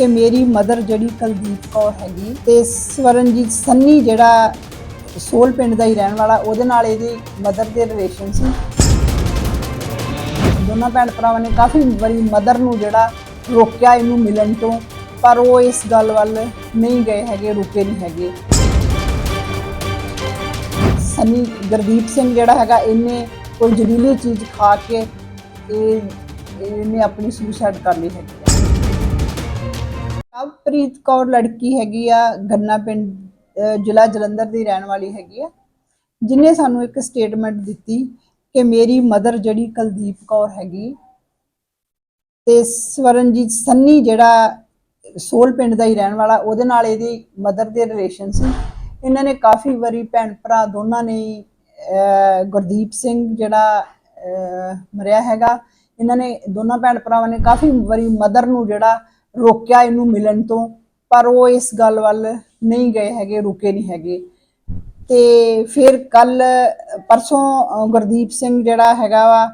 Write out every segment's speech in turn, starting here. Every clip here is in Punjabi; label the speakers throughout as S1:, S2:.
S1: ਕਿ ਮੇਰੀ ਮਦਰ ਜਿਹੜੀ ਕੁਲਦੀਪ ਕੌਰ ਹੈਗੀ ਤੇ ਸਵਰਨਜੀਤ ਸੰਨੀ ਜਿਹੜਾ ਸੋਲ ਪਿੰਡ ਦਾ ਹੀ ਰਹਿਣ ਵਾਲਾ, ਉਹਦੇ ਨਾਲ ਇਹਦੇ ਮਦਰ ਦੇ ਰਿਲੇਸ਼ਨ ਸੀ। ਦੋਨਾਂ ਭੈਣ ਭਰਾਵਾਂ ਨੇ ਕਾਫੀ ਵਾਰੀ ਮਦਰ ਨੂੰ ਜਿਹੜਾ ਰੋਕਿਆ ਇਹਨੂੰ ਮਿਲਣ ਤੋਂ, ਪਰ ਉਹ ਇਸ ਗੱਲ ਵੱਲ ਨਹੀਂ ਗਏ ਹੈਗੇ, ਰੁਕੇ ਨਹੀਂ ਹੈਗੇ। ਸਨੀ ਗੁਰਦੀਪ ਸਿੰਘ ਜਿਹੜਾ ਹੈਗਾ, ਇਹਨੇ ਕੋਈ ਜ਼ਹਿਰੀਲੀ ਚੀਜ਼ ਖਾ ਕੇ ਇਹ ਇਹਨੇ ਆਪਣੀ ਸੁਸਾਈਡ ਕਰ ਲਈ ਹੈਗੀ। ਆ ਕੌਰ ਲੜਕੀ ਹੈਗੀ ਆ ਗੰਨਾ ਪਿੰਡ ਜ਼ਿਲ੍ਹਾ ਜਲੰਧਰ ਦੀ ਰਹਿਣ ਵਾਲੀ ਹੈਗੀ ਆ ਜਿਨੇ ਸਾਨੂੰ ਇੱਕ ਸਟੇਟਮੈਂਟ ਦਿੱਤੀ ਕਿ ਮੇਰੀ ਮਦਰ ਜਿਹੜੀ ਕੁਲਦੀਪ ਕੌਰ ਹੈਗੀ ਤੇ ਸਵਰਨਜੀਤ ਸੰਨੀ ਜਿਹੜਾ ਸੋਲ ਪਿੰਡ ਦਾ ਹੀ ਰਹਿਣ ਵਾਲਾ ਉਹਦੇ ਨਾਲ ਇਹਦੀ ਮਦਰ ਦੇ ਰਿਲੇਸ਼ਨ ਸੀ। ਇਹਨਾਂ ਨੇ ਕਾਫੀ ਵਾਰੀ ਭੈਣ ਭਰਾ ਦੋਨਾਂ ਨੇ ਅਹ, ਗੁਰਦੀਪ ਸਿੰਘ ਜਿਹੜਾ ਅਹ, ਮਰਿਆ ਹੈਗਾ ਇਹਨਾਂ ਨੇ ਦੋਨਾਂ ਭੈਣ ਭਰਾਵਾਂ ਨੇ ਕਾਫੀ ਵਾਰੀ ਮਦਰ ਨੂੰ ਜਿਹੜਾ ਰੋਕਿਆ ਇਹਨੂੰ ਮਿਲਣ ਤੋਂ, ਪਰ ਉਹ ਇਸ ਗੱਲ ਵੱਲ ਨਹੀਂ ਗਏ ਹੈਗੇ, ਰੁਕੇ ਨਹੀਂ ਹੈਗੇ। ਤੇ ਫਿਰ ਕੱਲ, ਪਰਸੋਂ ਗੁਰਦੀਪ ਸਿੰਘ ਜਿਹੜਾ ਹੈਗਾ ਵਾ,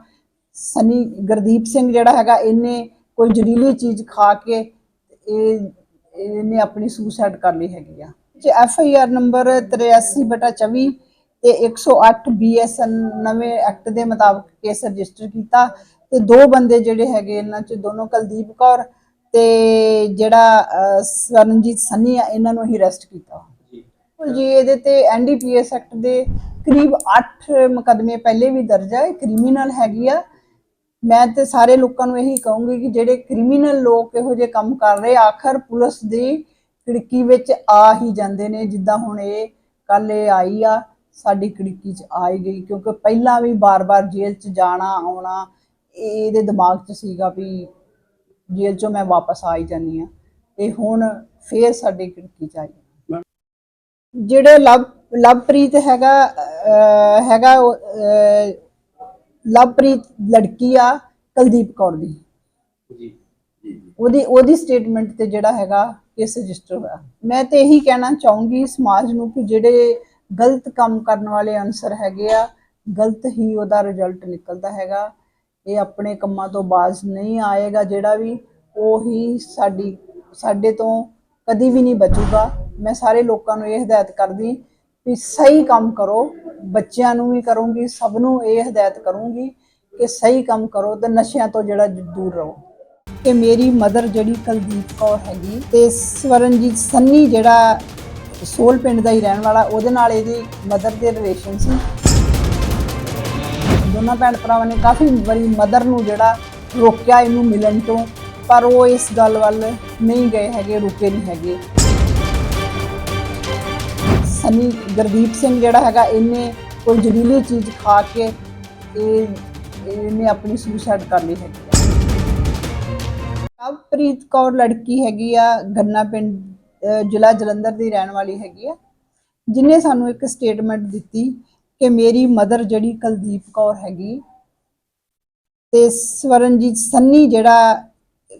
S1: ਸਨੀ, ਗੁਰਦੀਪ ਸਿੰਘ ਜਿਹੜਾ ਹੈਗਾ, ਇਹਨੇ ਕੋਈ ਜ਼ਹਿਰੀਲੀ ਚੀਜ਼ ਖਾ ਕੇ ਇਹ, ਇਹਨੇ ਆਪਣੀ ਸੁਸਾਈਡ ਕਰ ਲਈ ਹੈਗੀ ਆ। ਜੇ ਐਫ ਆਈ ਆਰ ਨੰਬਰ 83/24 ਤੇ 108 ਬੀਐਸਐਨ ਨਵੇਂ ਐਕਟ ਦੇ ਮੁਤਾਬਕ ਕੇਸ ਰਜਿਸਟਰ ਕੀਤਾ ਤੇ ਦੋ ਬੰਦੇ ਜਿਹੜੇ ਹੈਗੇ ਇਹਨਾਂ ਚ, ਦੋਨੋਂ ਕੁਲਦੀਪ ਕੌਰ ਤੇ ਜਿਹੜਾ ਅਹ, ਸਵਰਨਜੀਤ ਸੰਨੀ ਆ ਇਹਨਾਂ ਨੂੰ ਹੀ ਅਰੈਸਟ ਕੀਤਾ। ਜੀ। ਇਹਦੇ ਤੇ ਐਨਡੀਪੀਐਸ ਐਕਟ ਦੇ ਕਰੀਬ 8 ਮੁਕੱਦਮੇ ਪਹਿਲੇ ਵੀ ਦਰਜ ਹੈ ਕ੍ਰਿਮੀਨਲ ਹੈਗੀ ਆ। ਮੈਂ ਤੇ ਸਾਰੇ ਲੋਕਾਂ ਨੂੰ ਇਹੀ ਕਹੂੰਗੀ ਕਿ ਜਿਹੜੇ ਕ੍ਰਿਮੀਨਲ ਲੋਕ ਇਹੋ ਜਿਹੇ ਕੰਮ ਕਰ ਰਹੇ ਆਖਰ ਪੁਲਿਸ ਦੀ ਖਿੜਕੀ ਵਿੱਚ ਆ ਹੀ ਜਾਂਦੇ ਨੇ ਜਿੱਦਾਂ ਹੁਣ ਇਹ ਕੱਲ ਇਹ ਆਈ ਆ ਸਾਡੀ ਖਿੜਕੀ 'ਚ ਆਈ ਗਈ ਕਿਉਂਕਿ ਪਹਿਲਾਂ ਵੀ ਬਾਰ-ਬਾਰ ਜੇਲ੍ਹ 'ਚ ਜਾਣਾ ਆਉਣਾ ਇਹ ਇਹਦੇ ਦਿਮਾਗ 'ਚ ਸੀਗਾ ਵੀ ਜੇਲ੍ਹ 'ਚੋਂ ਮੈਂ ਵਾਪਸ ਆ ਹੀ ਜਾਨੀ ਆ ਤੇ ਹੁਣ ਫੇਰ ਸਾਡੀ ਖਿੜਕੀ 'ਚ ਆਈ ਜਿਹੜੇ ਲਵ ਲਵਪ੍ਰੀਤ ਹੈਗਾ ਹੈਗਾ ਲਵਪ੍ਰੀਤ ਲੜਕੀ ਆ ਕੁਲਦੀਪ ਕੌਰ ਦੀ।
S2: ਜੀ ਜੀ ਜੀ।
S1: ਉਹਦੀ ਉਹਦੀ ਸਟੇਟਮੈਂਟ ਤੇ ਜਿਹੜਾ ਹੈਗਾ ਕੇਸ ਰਜਿਸਟਰ ਹੋਇਆ। ਮੈਂ ਤੇ ਇਹੀ ਕਹਿਣਾ ਚਾਹੂੰਗੀ ਸਮਾਜ ਨੂੰ ਕਿ ਜਿਹੜੇ ਗਲਤ ਕੰਮ ਕਰਨ ਵਾਲੇ ਅਨਸਰ ਹੈਗੇ ਆ ਗਲਤ ਹੀ ਉਹਦਾ ਰਿਜ਼ਲਟ ਨਿਕਲਦਾ ਹੈਗਾ। ਇਹ ਆਪਣੇ ਕੰਮਾਂ ਤੋਂ ਬਾਜ਼ ਨਹੀਂ ਆਏਗਾ, ਜਿਹੜਾ ਵੀ ਉਹੀ ਸਾਡੀ, ਸਾਡੇ ਤੋਂ ਕਦੀ ਵੀ ਨਹੀਂ ਬਚੂਗਾ। ਮੈਂ ਸਾਰੇ ਲੋਕਾਂ ਨੂੰ ਇਹ ਹਦਾਇਤ ਕਰਦੀ ਵੀ ਸਹੀ ਕੰਮ ਕਰੋ, ਬੱਚਿਆਂ ਨੂੰ ਵੀ ਕਰੂੰਗੀ, ਸਭ ਨੂੰ ਇਹ ਹਦਾਇਤ ਕਰੂੰਗੀ ਕਿ ਸਹੀ ਕੰਮ ਕਰੋ ਤੇ ਨਸ਼ਿਆਂ ਤੋਂ ਜਿਹੜਾ ਦੂਰ ਰਹੋ। ਕਿ ਮੇਰੀ ਮਦਰ ਜਿਹੜੀ ਕੁਲਦੀਪ ਕੌਰ ਹੈਗੀ ਤੇ ਸਵਰਨਜੀਤ ਸੰਨੀ ਜਿਹੜਾ ਸੋਲ ਪਿੰਡ ਦਾ ਹੀ ਰਹਿਣ ਵਾਲਾ, ਉਹਦੇ ਨਾਲ ਇਹਦੀ ਮਦਰ ਦੇ ਰਿਲੇਸ਼ਨ ਸੀ। ਦੋਨਾਂ ਭੈਣ ਭਰਾਵਾਂ ਨੇ ਕਾਫੀ ਵਾਰੀ ਮਦਰ ਨੂੰ ਜਿਹੜਾ ਰੋਕਿਆ ਇਹਨੂੰ ਮਿਲਣ ਤੋਂ, ਪਰ ਉਹ ਇਸ ਗੱਲ ਵੱਲ ਨਹੀਂ ਗਏ ਹੈਗੇ, ਰੁਕੇ ਨਹੀਂ ਹੈਗੇ। ਸਨੀ ਗੁਰਦੀਪ ਸਿੰਘ ਜਿਹੜਾ ਹੈਗਾ, ਇਹਨੇ ਕੋਈ ਜ਼ਹਿਰੀਲੀ ਚੀਜ਼ ਖਾ ਕੇ ਇਹ ਇਹਨੇ ਆਪਣੀ ਸੁਸਾਈਡ ਕਰ ਲਈ ਹੈਗੀ ਆ। ਪ੍ਰੀਤ ਕੌਰ ਲੜਕੀ ਹੈਗੀ ਆ, ਗੰਨਾ ਪਿੰਡ ਜ਼ਿਲ੍ਹਾ ਜਲੰਧਰ ਦੀ ਰਹਿਣ ਵਾਲੀ ਹੈਗੀ ਆ, ਜਿਨੇ ਸਾਨੂੰ ਇੱਕ ਸਟੇਟਮੈਂਟ ਦਿੱਤੀ ਕਿ ਮੇਰੀ ਮਦਰ ਜਿਹੜੀ ਕੁਲਦੀਪ ਕੌਰ ਹੈਗੀ ਤੇ ਸਵਰਨਜੀਤ ਸੰਨੀ ਜਿਹੜਾ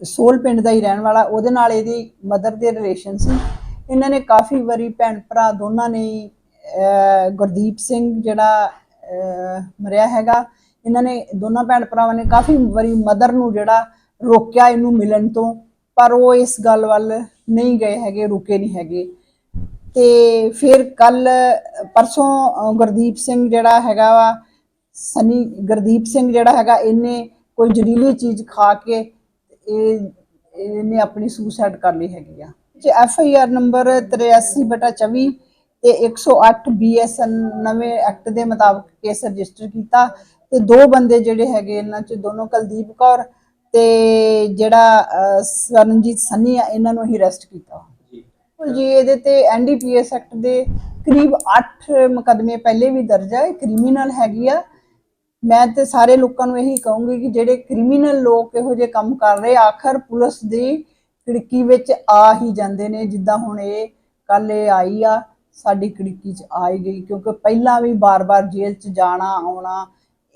S1: ਸੋਲ ਪਿੰਡ ਦਾ ਹੀ ਰਹਿਣ ਵਾਲਾ, ਉਹਦੇ ਨਾਲ ਇਹਦੀ ਮਦਰ ਦੇ ਰਿਲੇਸ਼ਨ ਸੀ। ਇਹਨਾਂ ਨੇ ਕਾਫੀ ਵਾਰੀ ਭੈਣ ਭਰਾ ਦੋਨਾਂ ਨੇ ਗੁਰਦੀਪ ਸਿੰਘ ਜਿਹੜਾ ਮਰਿਆ ਹੈਗਾ, ਇਹਨਾਂ ਨੇ ਦੋਨਾਂ ਭੈਣ ਭਰਾਵਾਂ ਨੇ ਕਾਫੀ ਵਾਰੀ ਮਦਰ ਨੂੰ ਜਿਹੜਾ ਰੋਕਿਆ ਇਹਨੂੰ ਮਿਲਣ ਤੋਂ, ਪਰ ਉਹ ਇਸ ਗੱਲ ਵੱਲ ਨਹੀਂ ਗਏ ਹੈਗੇ, ਰੁਕੇ ਨਹੀਂ ਹੈਗੇ। ਤੇ ਫਿਰ ਕੱਲ, ਪਰਸੋਂ ਗੁਰਦੀਪ ਸਿੰਘ ਜਿਹੜਾ ਹੈਗਾ ਵਾ, ਸਨੀ, ਗੁਰਦੀਪ ਸਿੰਘ ਜਿਹੜਾ ਹੈਗਾ, ਇਹਨੇ ਕੋਈ ਜ਼ਹਿਰੀਲੀ ਚੀਜ਼ ਖਾ ਕੇ ਇਹ, ਇਹਨੇ ਆਪਣੀ ਸੁਸਾਈਡ ਕਰ ਲਈ ਹੈਗੀ ਆ। ਜੇ ਐਫ ਆਈ ਆਰ ਨੰਬਰ 83/24 ਤੇ 108 ਬੀਐਸਐਨ ਨਵੇਂ ਐਕਟ ਦੇ ਮੁਤਾਬਕ ਕੇਸ ਰਜਿਸਟਰ ਕੀਤਾ ਤੇ ਦੋ ਬੰਦੇ ਜਿਹੜੇ ਹੈਗੇ ਇਹਨਾਂ ਚ, ਦੋਨੋਂ ਕੁਲਦੀਪ ਕੌਰ ਤੇ ਜਿਹੜਾ ਸਰਨਜੀਤ ਸੰਨੀ ਆ, ਇਹਨਾਂ ਨੂੰ ਹੀ ਅਰੈਸਟ ਕੀਤਾ।
S2: ਜੀ
S1: ਬਿਲਕੁਲ ਜੀ, ਇਹਦੇ ਤੇ ਐਨਡੀਪੀਐਸ ਐਕਟ ਦੇ ਕਰੀਬ 8 ਮੁਕੱਦਮੇ ਪਹਿਲੇ ਵੀ ਦਰਜ ਹੈ ਕ੍ਰਿਮੀਨਲ ਹੈਗੀ ਆ। ਮੈਂ ਤੇ ਸਾਰੇ ਲੋਕਾਂ ਨੂੰ ਇਹੀ ਕਹੂੰਗੀ ਕਿ ਜਿਹੜੇ ਕ੍ਰਿਮੀਨਲ ਲੋਕ ਇਹੋ ਜਿਹੇ ਕੰਮ ਕਰ ਰਹੇ, ਆਖਰ ਪੁਲਿਸ ਦੀ ਖਿੜਕੀ ਵਿੱਚ ਆ ਹੀ ਜਾਂਦੇ ਨੇ, ਜਿੱਦਾਂ ਹੁਣ ਇਹ ਕੱਲ ਇਹ ਆਈ ਆ, ਸਾਡੀ ਖਿੜਕੀ 'ਚ ਆ ਹੀ ਗਈ, ਕਿਉਂਕਿ ਪਹਿਲਾਂ ਵੀ ਬਾਰ-ਬਾਰ ਜੇਲ੍ਹ 'ਚ ਜਾਣਾ, ਆਉਣਾ,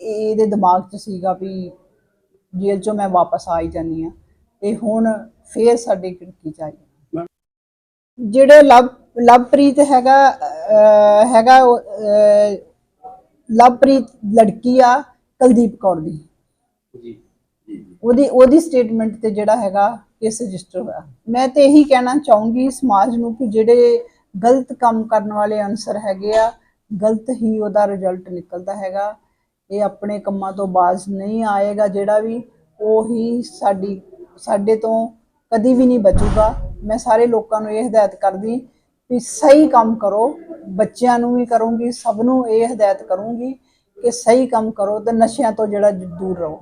S1: ਇਹ ਇਹਦੇ ਦਿਮਾਗ 'ਚ ਸੀਗਾ ਵੀ ਜੇਲ੍ਹ 'ਚੋਂ ਮੈਂ ਵਾਪਸ ਆ ਹੀ ਜਾਨੀ ਆ, ਤੇ ਹੁਣ ਫੇਰ ਸਾਡੀ ਖਿੜਕੀ 'ਚ ਆਈ। ਜਿਹੜੇ ਲਵ ਲਵਪ੍ਰੀਤ ਹੈਗਾ ਹੈਗਾ ਲਵਪ੍ਰੀਤ ਲੜਕੀ ਆ ਕੁਲਦੀਪ ਕੌਰ ਦੀ।
S2: ਜੀ
S1: ਉਹਦੀ ਉਹਦੀ ਸਟੇਟਮੈਂਟ ਤੇ ਜਿਹੜਾ ਹੈਗਾ ਕੇਸ ਰਜਿਸਟਰ ਹੋਇਆ। ਮੈਂ ਤੇ ਇਹੀ ਕਹਿਣਾ ਚਾਹੂੰਗੀ ਸਮਾਜ ਨੂੰ ਕਿ ਜਿਹੜੇ ਗਲਤ ਕੰਮ ਕਰਨ ਵਾਲੇ ਅਨਸਰ ਹੈਗੇ ਆ ਗਲਤ ਹੀ ਉਹਦਾ ਰਿਜ਼ਲਟ ਨਿਕਲਦਾ ਹੈਗਾ। ਇਹ ਆਪਣੇ ਕੰਮਾਂ ਤੋਂ ਬਾਜ਼ ਨਹੀਂ ਆਏਗਾ। ਜਿਹੜਾ ਵੀ ਉਹੀ ਸਾਡੀ ਸਾਡੇ ਤੋਂ ਕਦੀ ਵੀ ਨਹੀਂ ਬਚੂਗਾ। ਮੈਂ ਸਾਰੇ ਲੋਕਾਂ ਨੂੰ ਇਹ ਹਦਾਇਤ ਕਰਦੀ ਵੀ ਸਹੀ ਕੰਮ ਕਰੋ, ਬੱਚਿਆਂ ਨੂੰ ਵੀ ਕਰੂੰਗੀ, ਸਭ ਨੂੰ ਇਹ ਹਦਾਇਤ ਕਰੂੰਗੀ ਕਿ ਸਹੀ ਕੰਮ ਕਰੋ ਤੇ ਨਸ਼ਿਆਂ ਤੋਂ ਜਿਹੜਾ ਦੂਰ ਰਹੋ।